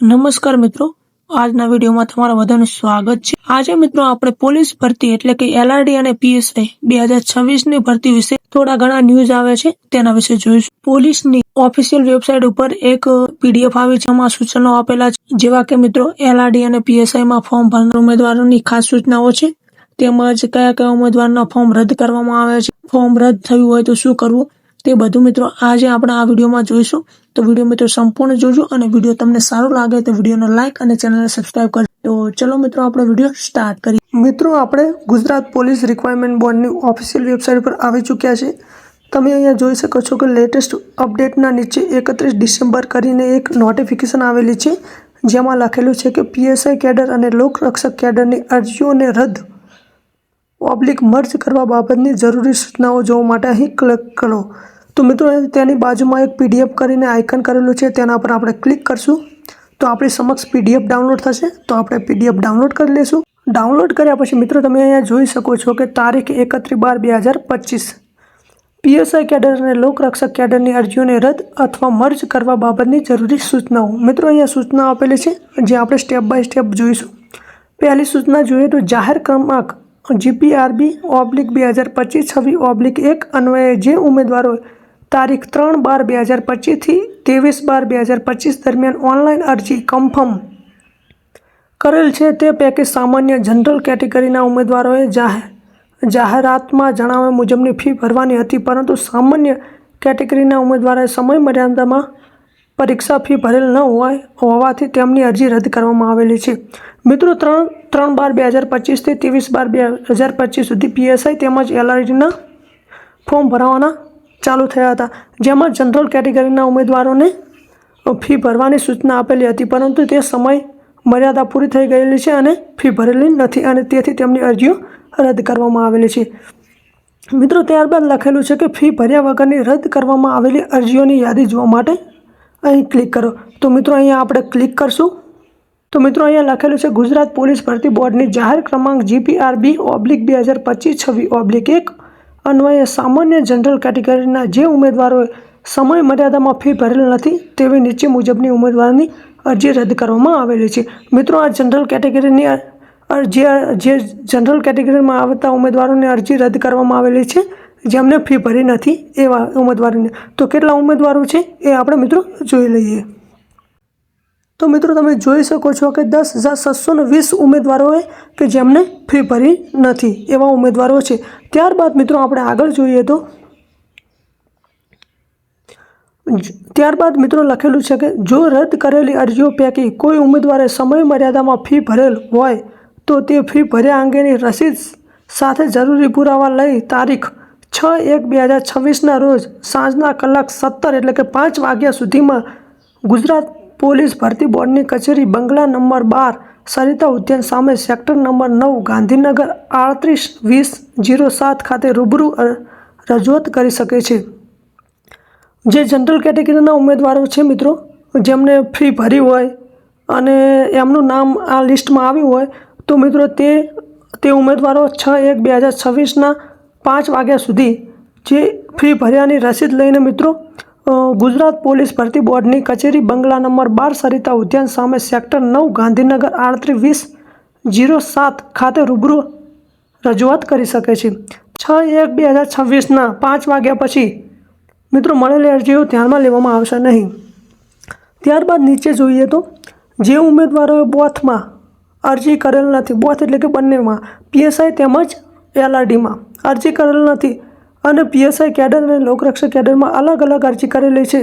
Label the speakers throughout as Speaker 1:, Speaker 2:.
Speaker 1: નમસ્કાર મિત્રો. આજના વિડીયોમાં તમારા બધાનું સ્વાગત છે. આજે મિત્રો આપણે પોલીસ ભરતી એટલે કે એલઆરડી અને પીએસઆઈ બે હજાર છવ્વીસની ભરતી વિશે થોડા ઘણા ન્યૂઝ આવે છે. તેના વિશે જોઈશું. પોલીસની ઓફિશિયલ વેબસાઇટ ઉપર એક પીડીએફ આવી છે. એમાં સૂચનો આપેલા છે. જેવા કે મિત્રો, એલઆરડી અને પીએસઆઈમાં ફોર્મ ભરનાર ઉમેદવારોની ખાસ સૂચનાઓ છે. તેમજ કયા કયા ઉમેદવારના ફોર્મ રદ કરવામાં આવે છે. ફોર્મ રદ થયું હોય તો શું કરવું? તે બધું મિત્રો આજે આપણે આ વિડીયોમાં જોઈશું. તો વીડિયો મિત્રો સંપૂર્ણ જોજો અને વીડિયો તમને સારો લાગે તો વિડીયોને લાઇક અને ચેનલને સબસ્ક્રાઇબ કરજો. તો ચલો મિત્રો આપણે વીડિયો સ્ટાર્ટ કરીએ. મિત્રો આપણે ગુજરાત પોલીસ રિક્વાયરમેન્ટ બોર્ડની ઓફિશિયલ વેબસાઇટ પર આવી ચૂક્યા છે. તમે અહીંયા જોઈ શકો છો કે લેટેસ્ટ અપડેટના નીચે એકત્રીસ ડિસેમ્બર કરીને એક નોટિફિકેશન આવેલી છે, જેમાં લખેલું છે કે પીએસઆઈ કેડર અને લોકરક્ષક કેડરની અરજીઓને રદ ઓબ્લિક મર્જ કરવા બાબતની જરૂરી સૂચનાઓ જોવા માટે અહીં ક્લિક કરો. તો મિત્રો તેની બાજુમાં એક પીડીએફ કરીને આઇકન કરેલું છે, તેના પર આપણે ક્લિક કરશું. તો આપણી સમક્ષ પીડીએફ ડાઉનલોડ થશે, તો આપણે પીડીએફ ડાઉનલોડ કરી લઈશું ડાઉનલોડ કર્યા પછી મિત્રો, તમે અહીંયા જોઈ શકો છો કે તારીખ એકત્રીસ બાર બે હજાર પચીસ. પીએસઆઈ કેડર અને લોકરક્ષક કેડરની અરજીઓને રદ અથવા મર્જ કરવા બાબતની જરૂરી સૂચનાઓ. મિત્રો, અહીંયા સૂચના આપેલી છે, જે આપણે સ્ટેપ બાય સ્ટેપ જોઈશું. પહેલી સૂચના જોઈએ તો જાહેર ક્રમાંક, જીપીઆરબી ઓબ્લિક બે હજાર પચીસ છવ્વીસ ઓબ્લિક એક અન્વયે જે ઉમેદવારો તારીખ ત્રણ બાર બે હજાર પચીસથી ત્રેવીસ બાર બે હજાર પચીસ દરમિયાન ઓનલાઈન અરજી કન્ફર્મ કરેલ છે તે પૈકી સામાન્ય જનરલ કેટેગરીના ઉમેદવારોએ જાહેર જાહેરાતમાં જણાવ્યા મુજબની ફી ભરવાની હતી, પરંતુ સામાન્ય કેટેગરીના ઉમેદવારોએ સમય મર્યાદામાં પરીક્ષા ફી ભરેલ ન હોય હોવાથી તેમની અરજી રદ કરવામાં આવેલી છે. મિત્રો, ત્રણ ત્રણ બાર બે હજાર પચીસથી ત્રેવીસ બાર બે હજાર પચીસ સુધી પીએસઆઈ તેમજ એલઆરડીના ફોર્મ ભરાવાના ચાલુ થયા હતા. જેમાં જનરલ કેટેગરીના ઉમેદવારોને ફી ભરવાની સૂચના આપેલી હતી, પરંતુ તે સમય મર્યાદા પૂરી થઈ ગયેલી છે અને ફી ભરેલી નથી અને તેથી તેમની અરજીઓ રદ કરવામાં આવેલી છે. મિત્રો, ત્યારબાદ લખેલું છે કે ફી ભર્યા વગરની રદ કરવામાં આવેલી અરજીઓની યાદી જોવા માટે અહીં ક્લિક કરો. તો મિત્રો, અહીંયા આપણે ક્લિક કરશું. તો મિત્રો, અહીંયા લખેલું છે, ગુજરાત પોલીસ ભરતી બોર્ડની જાહેર ક્રમાંક જીપીઆરબી ઓબ્લિક બે હજાર પચીસ છવ્વીસ ઓબ્લિક એક અન્વયે સામાન્ય જનરલ કેટેગરીના જે ઉમેદવારોએ સમય મર્યાદામાં ફી ભરેલ નથી તેવી નીચે મુજબની ઉમેદવારની અરજી રદ કરવામાં આવેલી છે. મિત્રો, આ જનરલ કેટેગરીની અરજી જે જનરલ કેટેગરીમાં આવતા ઉમેદવારોની અરજી રદ કરવામાં આવેલી છે જેમને ફી ભરી નથી એવા ઉમેદવારોને. તો કેટલા ઉમેદવારો છે એ આપણે મિત્રો જોઈ લઈએ. તો મિત્રો તમે જોઈ શકો છો કે દસ હજાર છસો ને વીસ ઉમેદવારોએ કે જેમને ફી ભરી નથી એવા ઉમેદવારો છે. ત્યારબાદ મિત્રો આપણે આગળ જોઈએ તો ત્યારબાદ મિત્રો લખેલું છે કે જો રદ કરેલી અરજીઓ પૈકી કોઈ ઉમેદવારે સમય મર્યાદામાં ફી ભરેલ હોય તો તે ફી ભર્યા અંગેની રસીદ સાથે જરૂરી પુરાવા લઈ તારીખ છ એક બે હજાર છવ્વીસના રોજ સાંજના કલાક સત્તર એટલે કે પાંચ વાગ્યા સુધીમાં ગુજરાત પોલીસ ભરતી બોર્ડની કચેરી બંગલા નંબર બાર, સરિતા ઉદ્યાન સામે સેક્ટર નંબર નવ, ગાંધીનગર આડત્રીસ વીસ જીરો સાત ખાતે રૂબરૂ રજૂઆત કરી શકે છે. જે જનરલ કેટેગરીના ઉમેદવારો છે મિત્રો, જેમને ફી ભરી હોય અને એમનું નામ આ લિસ્ટમાં આવ્યું હોય, તો મિત્રો તે તે ઉમેદવારો છ એક બે હજાર છવ્વીસના પાંચ વાગ્યા સુધી જે ફી ભર્યાની રસીદ લઈને મિત્રો ગુજરાત પોલીસ ભરતી બોર્ડની કચેરી બંગલા નંબર બાર સરિતા ઉદ્યાન સામે સેક્ટર નવ, ગાંધીનગર આડત્રીસ, વીસ જીરો સાત ખાતે રૂબરૂ રજૂઆત કરી શકે છે. છ એક બે હજાર છવ્વીસના પાંચ વાગ્યા પછી મિત્રો મળેલી અરજીઓ ધ્યાનમાં લેવામાં આવશે નહીં. ત્યારબાદ નીચે જોઈએ તો જે ઉમેદવારોએ બોથમાં અરજી કરેલ નથી, બોથ એટલે કે બંનેમાં પીએસઆઈ તેમજ એલઆરડીમાં અરજી કરેલ નથી અને પીએસઆઈ કેડર અને લોકરક્ષક કેડરમાં અલગ અલગ અરજી કરેલી છે.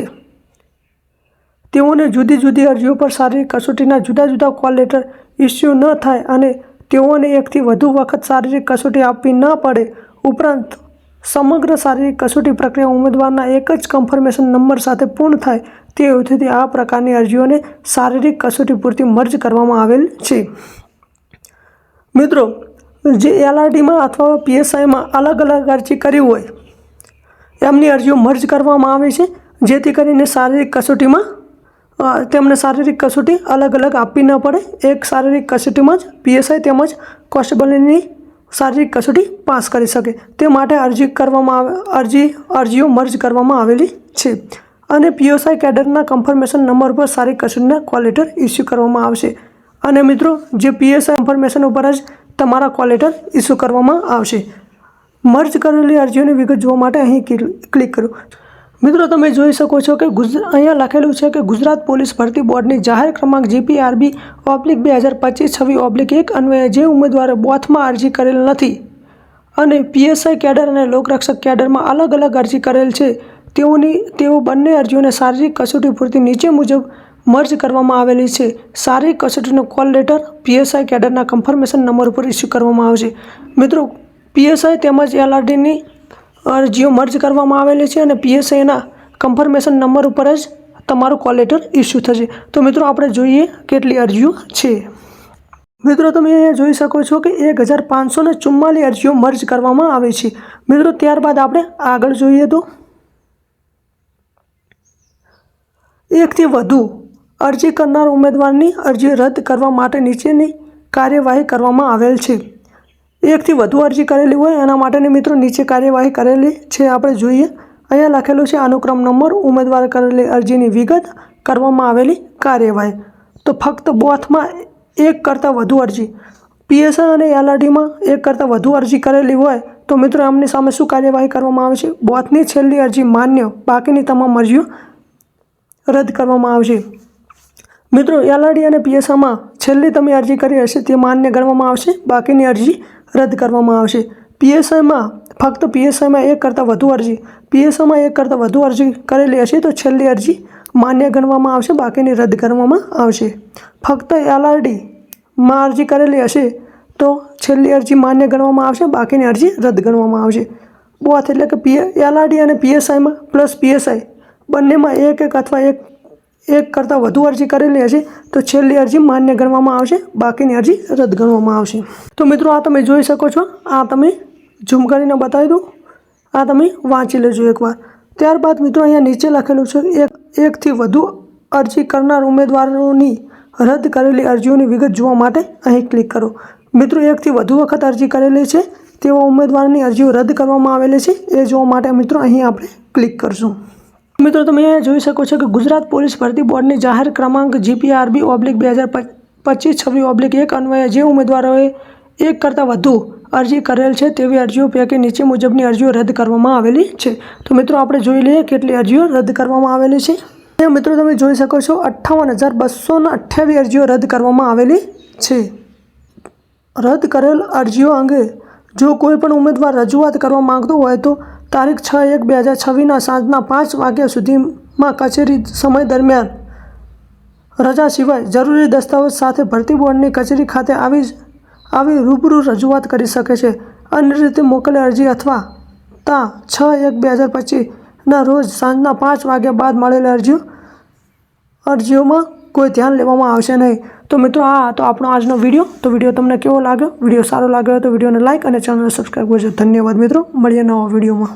Speaker 1: તેઓને જુદી જુદી અરજીઓ પર શારીરિક કસોટીના જુદા જુદા કોલ લેટર ઇસ્યુ ન થાય અને તેઓને એકથી વધુ વખત શારીરિક કસોટી આપવી ન પડે. ઉપરાંત, સમગ્ર શારીરિક કસોટી પ્રક્રિયા ઉમેદવારના એક જ કન્ફર્મેશન નંબર સાથે પૂર્ણ થાય તે હેતુથી આ પ્રકારની અરજીઓને શારીરિક કસોટી પૂરતી મર્જ કરવામાં આવેલ છે. મિત્રો જે એલઆરડીમાં અથવા પીએસઆઈમાં અલગ અલગ અરજી કરી હોય, એમની અરજીઓ મર્જ કરવામાં આવે છે, જેથી કરીને શારીરિક કસોટીમાં તેમને શારીરિક કસોટી અલગ અલગ આપવી ન પડે. એક શારીરિક કસોટીમાં જ પીએસઆઈ તેમજ કોન્સ્ટેબલની શારીરિક કસોટી પાસ કરી શકે. તે માટે અરજી કરવામાં આવે, અરજી, અરજીઓ મર્જ કરવામાં આવેલી છે. અને પીએસઆઈ કેડરના કન્ફર્મેશન નંબર પર શારીરિક કસોટીના કોલેટર ઇસ્યુ કરવામાં આવશે. અને મિત્રો, જે પીએસઆઈ કન્ફર્મેશન ઉપર જ તમારા કોલ લેટર ઇસ્યુ કરવામાં આવશે. મર્જ કરેલી અરજીઓની વિગત જોવા માટે અહીં ક્લિ- ક્લિક કરો. મિત્રો, તમે જોઈ શકો છો કે ગુજરાત અહીંયા લખેલું છે કે ગુજરાત પોલીસ ભરતી બોર્ડની જાહેર ક્રમાંક જીપીઆરબી ઓબ્લિક બે હજાર પચીસ છવ્વી ઓબ્લિક એક અન્વયે જે ઉમેદવારે બોથમાં અરજી કરેલ નથી. અને પીએસઆઈ કેડર અને લોકરક્ષક કેડરમાં અલગ અલગ અરજી કરેલ છે. તેઓની, તેઓ બંને અરજીઓને શારીરિક કસોટી પૂરતી નીચે મુજબ મર્જ કરવામાં આવેલી છે. શારીરિક કસોટીનો કોલ લેટર પીએસઆઈ કેડરના કન્ફર્મેશન નંબર ઉપર ઇસ્યુ કરવામાં આવશે. મિત્રો, પીએસઆઈ તેમજ એલઆરડીની અરજીઓ મર્જ કરવામાં આવેલી છે અને પીએસઆઈના કન્ફર્મેશન નંબર ઉપર જ તમારું કોલ લેટર ઇસ્યુ થશે. તો મિત્રો, આપણે જોઈએ કેટલી અરજીઓ છે. મિત્રો, તમે અહીંયા જોઈ શકો છો કે એક હજાર પાંચસો ને ચુમ્માલીસ અરજીઓ મર્જ કરવામાં આવે છે. મિત્રો, ત્યારબાદ આપણે આગળ જોઈએ તો. એકથી વધુ અરજી કરનાર ઉમેદવારની અરજી રદ કરવા માટે નીચેની કાર્યવાહી કરવામાં આવેલ છે. એકથી વધુ અરજી કરેલી હોય એના માટેની મિત્રો નીચે કાર્યવાહી કરેલી છે. આપણે જોઈએ. અહીંયા લખેલું છે અનુક્રમ નંબર, ઉમેદવાર કરેલી અરજીની વિગત કરવામાં આવેલી કાર્યવાહી. તો ફક્ત બોથમાં એક કરતાં વધુ અરજી. પીએસઆઈ અને એલઆરડીમાં એક કરતાં વધુ અરજી કરેલી હોય તો મિત્રો એમની સામે શું કાર્યવાહી કરવામાં આવે છે? બોથની છેલ્લી અરજી માન્ય, બાકીની તમામ અરજીઓ રદ કરવામાં આવશે. મિત્રો એલઆરડી અને પીએસઆમાં છેલ્લી તમે અરજી કરી હશે, તે માન્ય ગણવામાં આવશે, બાકીની અરજી રદ કરવામાં આવશે. પીએસઆઈમાં ફક્ત પીએસઆઈમાં એક કરતાં વધુ અરજી, પીએસઆઈમાં એક કરતાં વધુ અરજી કરેલી હશે તો છેલ્લી અરજી માન્ય ગણવામાં આવશે, બાકીની રદ કરવામાં આવશે. ફક્ત એલઆરડીમાં અરજી કરેલી હશે તો છેલ્લી અરજી માન્ય ગણવામાં આવશે, બાકીની અરજી રદ ગણવામાં આવશે. બોથ એટલે કે પી એલઆરડી અને પીએસઆઈમાં પ્લસ પીએસઆઈ બંનેમાં એક એક અથવા એક એક કરતાં વધુ અરજી કરેલી હશે, તો છેલ્લી અરજી માન્ય ગણવામાં આવશે, બાકીની અરજી રદ ગણવામાં આવશે. તો મિત્રો, આ તમે જોઈ શકો છો, આ તમે ઝૂમ કરીને બતાવી દઉં. આ તમે વાંચી લેજો એકવાર. ત્યારબાદ મિત્રો, અહીંયા નીચે લખેલું છે, એક, એકથી વધુ અરજી કરનાર ઉમેદવારોની રદ કરેલી અરજીઓની વિગત જોવા માટે અહીં ક્લિક કરો. મિત્રો, એકથી વધુ વખત અરજી કરેલી છે, તેવા ઉમેદવારની અરજીઓ રદ કરવામાં આવેલી છે, એ જોવા માટે મિત્રો, અહીં આપણે ક્લિક કરશું. મિત્રો, તમે જોઈ શકો છો કે ગુજરાત પોલીસ ભરતી બોર્ડની જાહેર ક્રમાંક જીપીઆરબી ઓબ્લિક બે હજાર પચીસ, છવ્વીસ ઓબ્લિક એક અન્વયે જે ઉમેદવારોએ એક કરતાં વધુ અરજી કરેલ છે તેવી અરજીઓ પૈકી નીચે મુજબની અરજીઓ રદ કરવામાં આવેલી છે. તો મિત્રો, આપણે જોઈ લઈએ કેટલી અરજીઓ રદ કરવામાં આવેલી છે. અહીંયા મિત્રો, તમે જોઈ શકો છો અઠ્ઠાવન હજાર બસો અઠ્યાવીસ અરજીઓ રદ કરવામાં આવેલી છે. રદ કરેલ અરજીઓ અંગે જો કોઈ પણ ઉમેદવાર રજૂઆત કરવા માંગતો હોય તો તારીખ છ એક બે હજાર છવ્વીસના સાંજના પાંચ વાગ્યા સુધીમાં કચેરી સમય દરમિયાન રજા સિવાય જરૂરી દસ્તાવેજ સાથે ભરતી બોર્ડની કચેરી ખાતે આવી આવી રૂબરૂ રજૂઆત કરી શકે છે. અન્ય રીતે મોકલે અરજી અથવા તા છ એક બે હજાર પચીસના રોજ સાંજના પાંચ વાગ્યા બાદ મળેલી અરજીઓ, અરજીઓમાં કોઈ ધ્યાન લેવામાં આવશે નહીં. તો મિત્રો આ હતો આપણો આજનો વીડિયો. તો વીડિયો તમને કેવો લાગ્યો? વીડિયો સારો લાગ્યો તો વિડીયોને લાઇક અને ચેનલને સબસ્ક્રાઈબ કરજો. ધન્યવાદ મિત્રો. મળીએ નવા વિડીયોમાં.